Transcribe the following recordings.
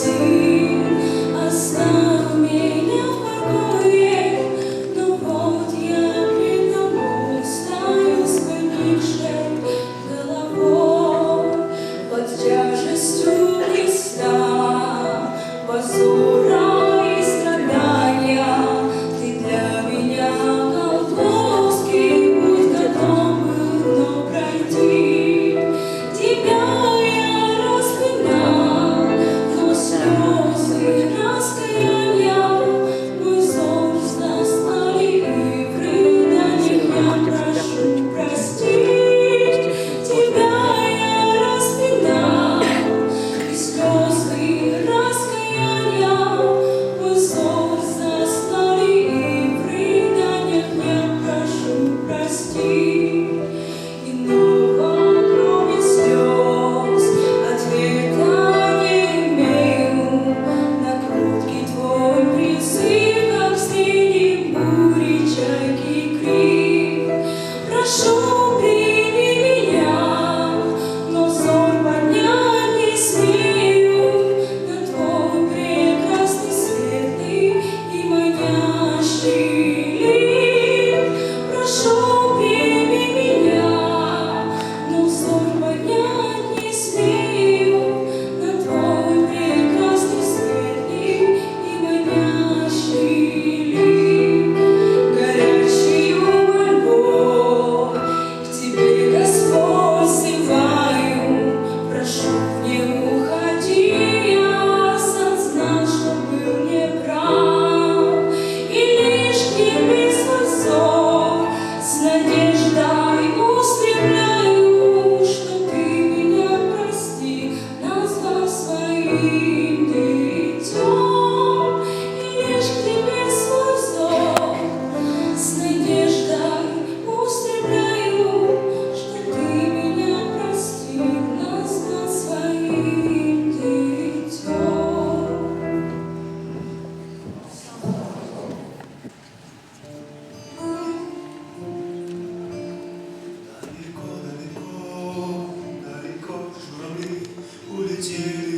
see. to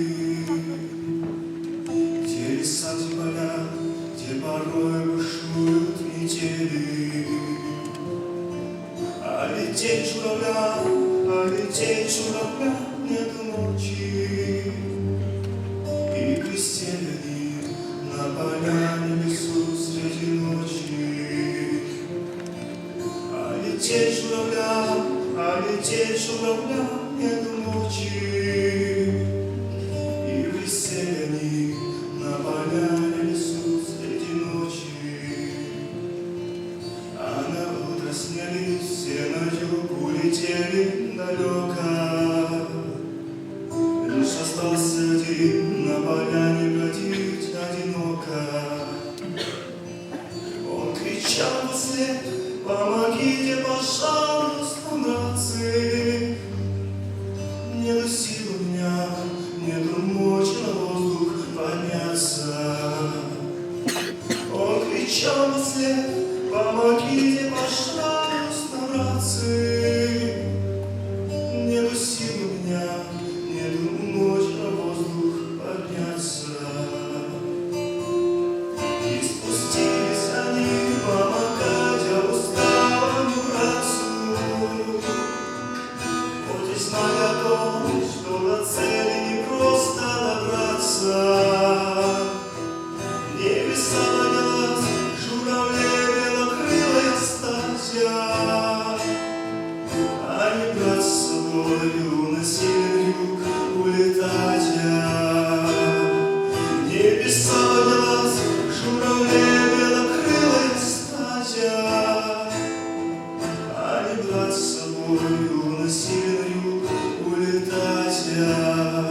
тебя.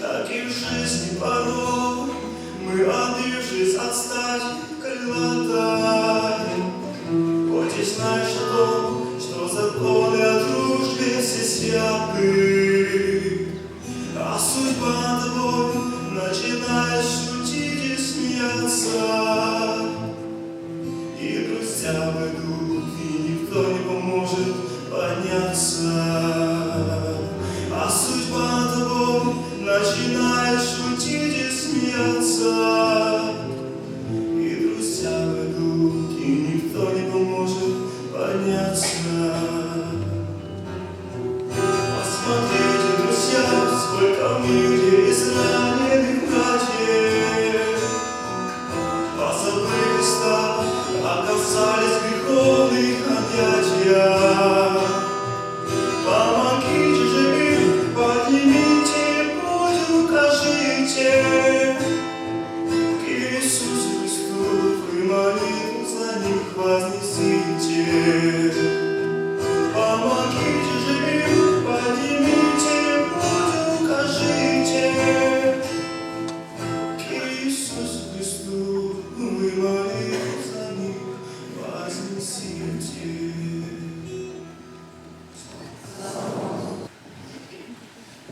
Так и в жизни порой мы, одышись отстать стати крылатаем. Хоть и знаешь о том, что за о дружбе все святы, а судьба тобой начинает шутить и смеяться. И друзья выйдут, и никто не поможет подняться. Начинает шутить и смеяться.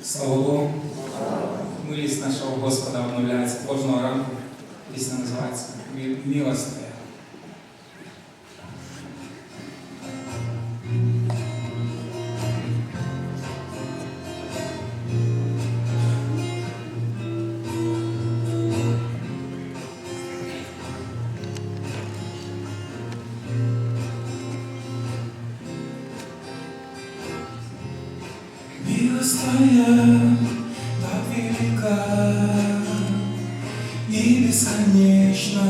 Слава Богу. Милість нашого Господа обновляється кожного ранку. Пісня називається «Мі- Так велика и бесконечна.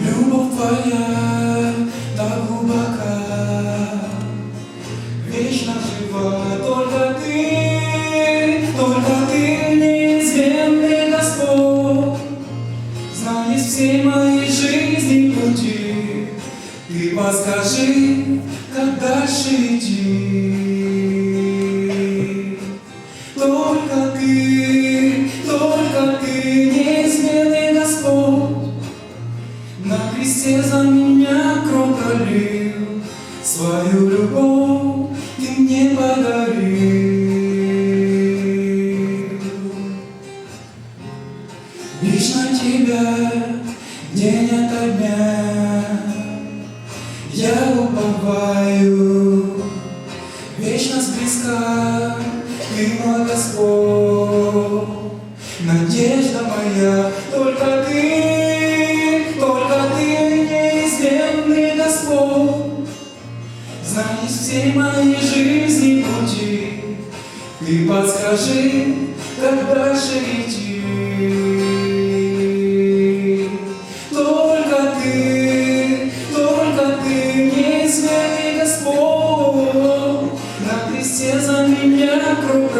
Любовь Твоя ты мой Господь, надежда моя, только ты, только ты неизменный Господь, знаешь все мои жизни пути, ты подскажи, как дальше идти.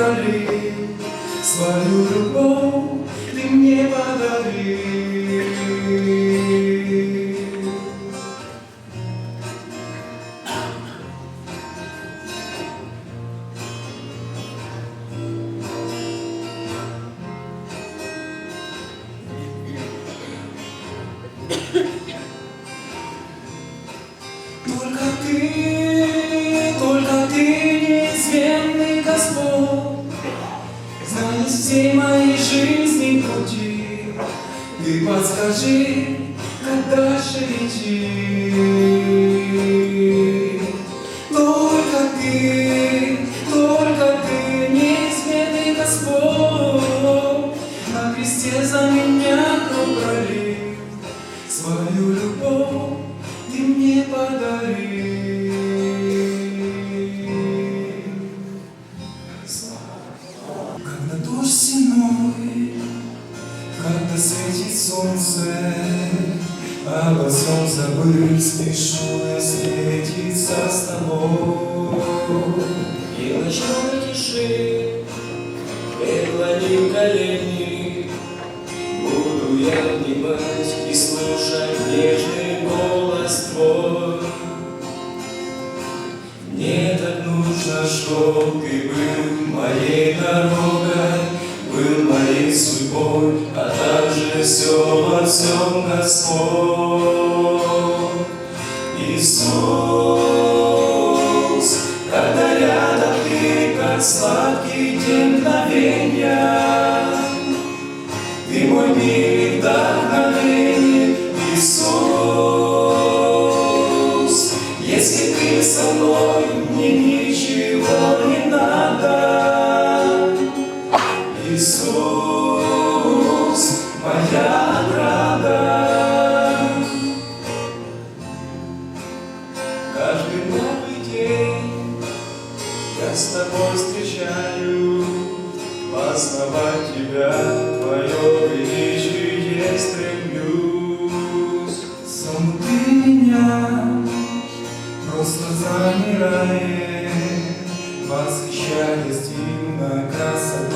Пролил, свою любовь знаешь все мои жизни пути. Ты подскажи, как дальше идти. Когда дождь стеной, когда светит солнце, Обо всем забыть спешу я встретиться с тобой. И в ночной тиши преклонив колени, моей дорогой, был моей судьбой, а также все во всем Господь. Иисус, когда рядом ты, как сладкий день мгновения,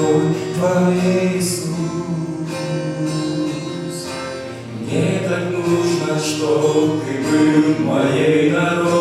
тобой, Твоей Иисус. Мне так нужно, чтоб ты был моей дорогой.